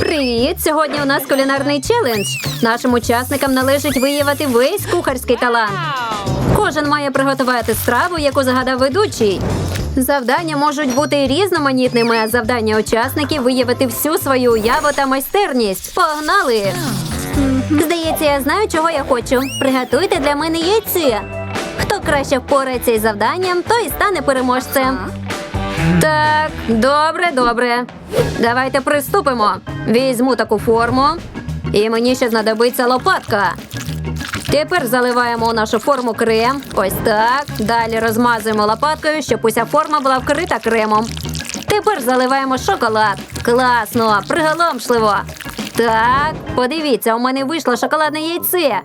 Привіт! Сьогодні у нас кулінарний челендж. Нашим учасникам належить виявити весь кухарський талант. Кожен має приготувати страву, яку загадав ведучий. Завдання можуть бути різноманітними, а завдання учасників виявити всю свою уяву та майстерність. Погнали! Здається, я знаю, чого я хочу. Приготуйте для мене яйце. Хто краще впорається із завданням, той і стане переможцем. Так, добре, добре. Давайте приступимо. Візьму таку форму. І мені ще знадобиться лопатка. Тепер заливаємо у нашу форму крем. Ось так. Далі розмазуємо лопаткою, щоб уся форма була вкрита кремом. Тепер заливаємо шоколад. Класно, приголомшливо. Так, подивіться, у мене вийшло шоколадне яйце.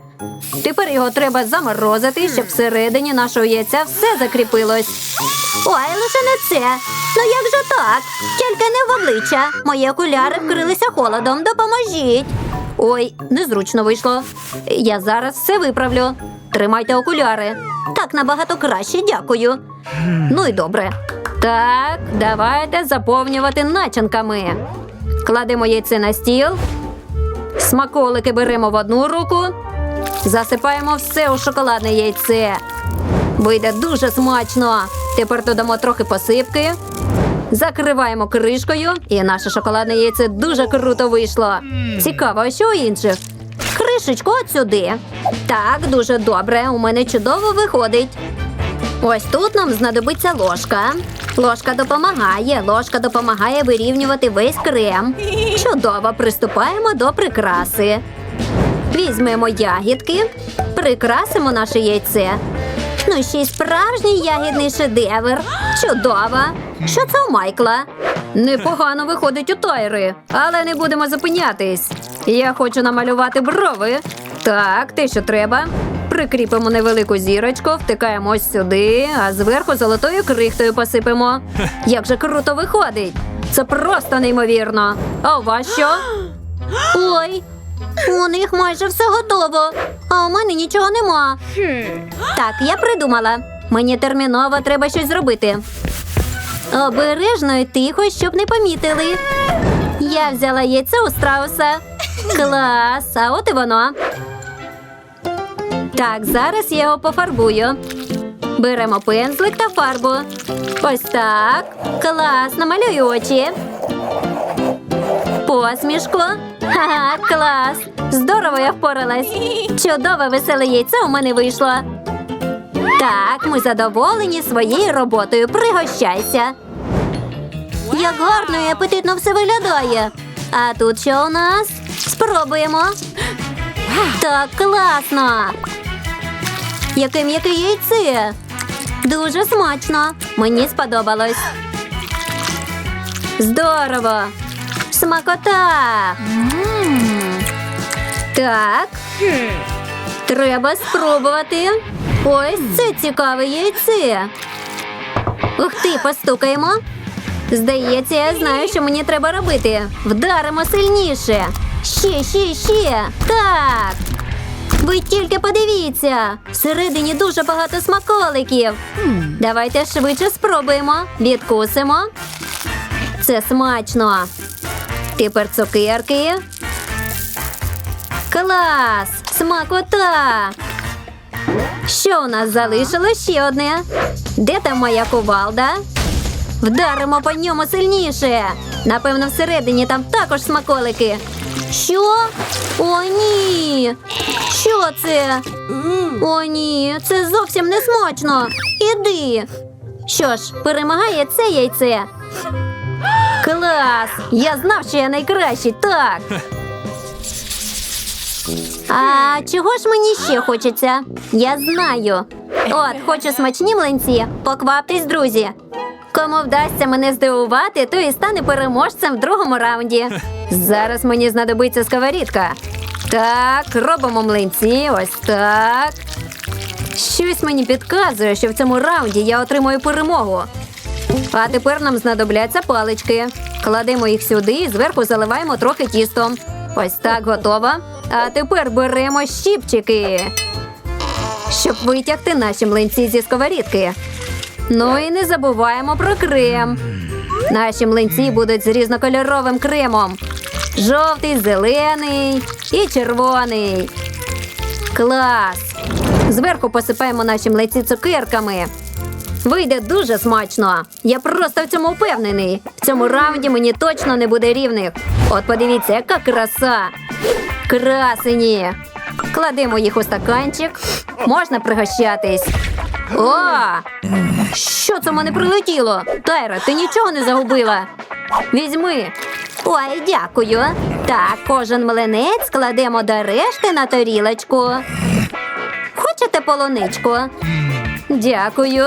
Тепер його треба заморозити, щоб всередині нашого яйця все закріпилось. Ой, лише не це. Ну як же так? Тільки не в обличчя. Мої окуляри вкрилися холодом. Допоможіть. Ой, незручно вийшло. Я зараз все виправлю. Тримайте окуляри. Так набагато краще, дякую. Ну і добре. Так, давайте заповнювати начинками. Кладемо яйце на стіл. Смаколики беремо в одну руку. Засипаємо все у шоколадне яйце. Вийде дуже смачно. Тепер додамо трохи посипки. Закриваємо кришкою, і наше шоколадне яйце дуже круто вийшло. Цікаво, а що у інших? Кришечку от сюди. Так, дуже добре. У мене чудово виходить. Ось тут нам знадобиться ложка. Ложка допомагає. Ложка допомагає вирівнювати весь крем. Чудово, приступаємо до прикраси. Візьмемо ягідки, прикрасимо наше яйце. Ну, ще й справжній ягідний шедевр. Чудово. Що це у Майкла? Непогано виходить у Тайри, але не будемо зупинятись. Я хочу намалювати брови. Так, те, що треба. Прикріпимо невелику зірочку, втикаємо ось сюди, а зверху золотою крихтою посипемо. Як же круто виходить! Це просто неймовірно. А у вас що? Ой, у них майже все готово, а у мене нічого нема. Так, я придумала. Мені терміново треба щось зробити. Обережно і тихо, щоб не помітили. Я взяла яйце у страуса. Клас, а от і воно. Так, зараз я його пофарбую. Беремо пензлик та фарбу. Ось так. Клас, намалюю очі. Посмішку. Ха-ха, клас! Здорово я впоралась. Чудове веселе яйце у мене вийшло. Так, ми задоволені своєю роботою. Пригощайся. Як гарно і апетитно все виглядає. А тут що у нас? Спробуємо. Так, класно. Яке м'яке яйце. Дуже смачно. Мені сподобалось. Здорово. Смакота. Так. Треба спробувати. Ось це цікаве яйце. Ух ти, постукаємо. Здається, я знаю, що мені треба робити. Вдаримо сильніше. Ще, ще, ще. Так. Ви тільки подивіться. Всередині дуже багато смаколиків. Давайте швидше спробуємо. Відкусимо. Це смачно. Тепер цукерки. Клас! Смакота! Що у нас залишилось ще одне? Де там моя кувалда? Вдаримо по ньому сильніше. Напевно, всередині там також смаколики. Що? О, ні. Що це? О, ні, це зовсім не смачно. Іди. Що ж, перемагає це яйце. Клас! Я знав, що я найкращий, так. А чого ж мені ще хочеться? Я знаю. От, хочу смачні млинці. Покваптесь, друзі. Кому вдасться мене здивувати, той і стане переможцем в другому раунді. Зараз мені знадобиться сковорідка. Так, робимо млинці, ось так. Щось мені підказує, що в цьому раунді я отримую перемогу. А тепер нам знадобляться палички. Кладемо їх сюди і зверху заливаємо трохи тістом. Ось так готово. А тепер беремо щіпчики, щоб витягти наші млинці зі сковорідки. Ну і не забуваємо про крем. Наші млинці будуть з різнокольоровим кремом. Жовтий, зелений і червоний. Клас! Зверху посипаємо наші млеці цукерками. Вийде дуже смачно. Я просто в цьому впевнений. В цьому раунді мені точно не буде рівних. От подивіться, яка краса. Красені. Кладемо їх у стаканчик. Можна пригощатись. О! Що це мене прилетіло? Тайра, ти нічого не загубила. Візьми. Ой, дякую. Так, кожен млинець кладемо до решти на тарілочку. Хочете полуничку? Дякую.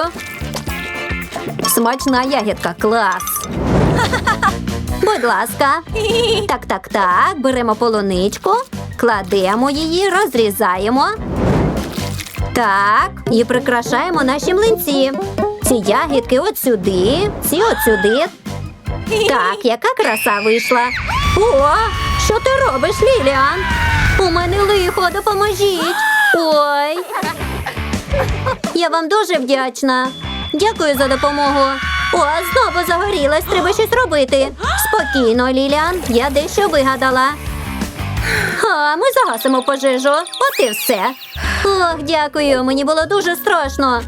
Смачна ягідка, клас. Будь ласка. Так, так, так. Беремо полуничку, кладемо її, розрізаємо. Так, і прикрашаємо наші млинці. Ці ягідки от сюди, ці от сюди. Так, яка краса вийшла. О, що ти робиш, Ліліан? У мене лихо, допоможіть. Ой. Я вам дуже вдячна. Дякую за допомогу. О, знову загорілась, треба щось робити. Спокійно, Ліліан, я дещо вигадала. А, ми загасимо пожежу. От і все. Ох, дякую, мені було дуже страшно.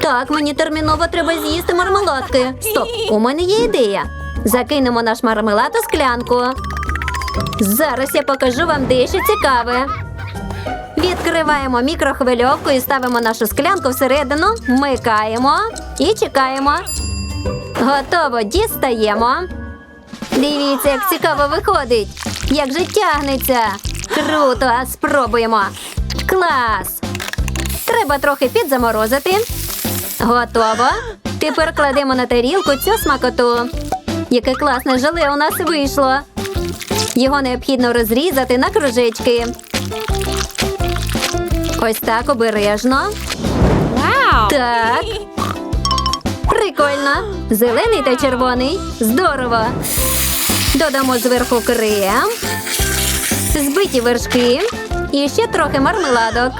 Так, мені терміново треба з'їсти мармеладки. Стоп, у мене є ідея. Закинемо наш мармелад у склянку. Зараз я покажу вам дещо цікаве. Відкриваємо мікрохвильовку і ставимо нашу склянку всередину, вмикаємо і чекаємо. Готово, дістаємо. Дивіться, як цікаво виходить. Як же тягнеться. Круто, спробуємо. Клас. Треба трохи підзаморозити. Готово. Тепер кладемо на тарілку цю смакоту. Яке класне желе у нас вийшло. Його необхідно розрізати на кружечки. Ось так обережно. Wow. Так. Прикольно. Зелений та червоний. Здорово. Додамо зверху крем, збиті вершки і ще трохи мармеладок.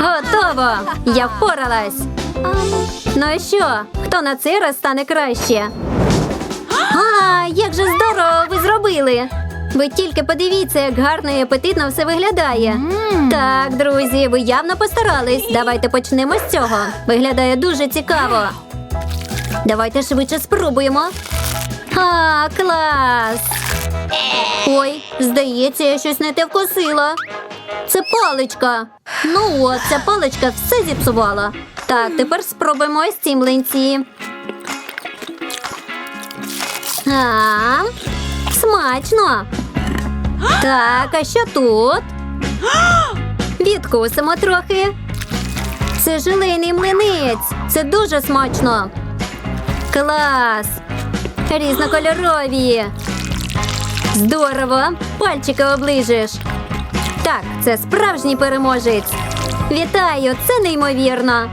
Готово! Я впоралась. Ну що? Хто на цей раз стане краще? Як же здорово ви зробили! Ви тільки подивіться, як гарно і апетитно все виглядає. Так, друзі, ви явно постарались. Давайте почнемо з цього. Виглядає дуже цікаво. Давайте швидше спробуємо. А, клас! Ой, здається, я щось не те вкусила. Це паличка. Ну от, ця паличка все зіпсувала. Так, тепер спробуємо ось ці млинці. А, смачно. Так, а що тут? Відкусимо трохи. Це желейний млинець. Це дуже смачно. Клас! Різнокольорові. Здорово! Пальчики оближеш. Так, це справжній переможець. Вітаю! Це неймовірно.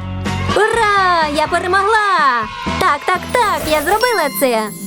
Ура! Я перемогла! Так, так, так, я зробила це.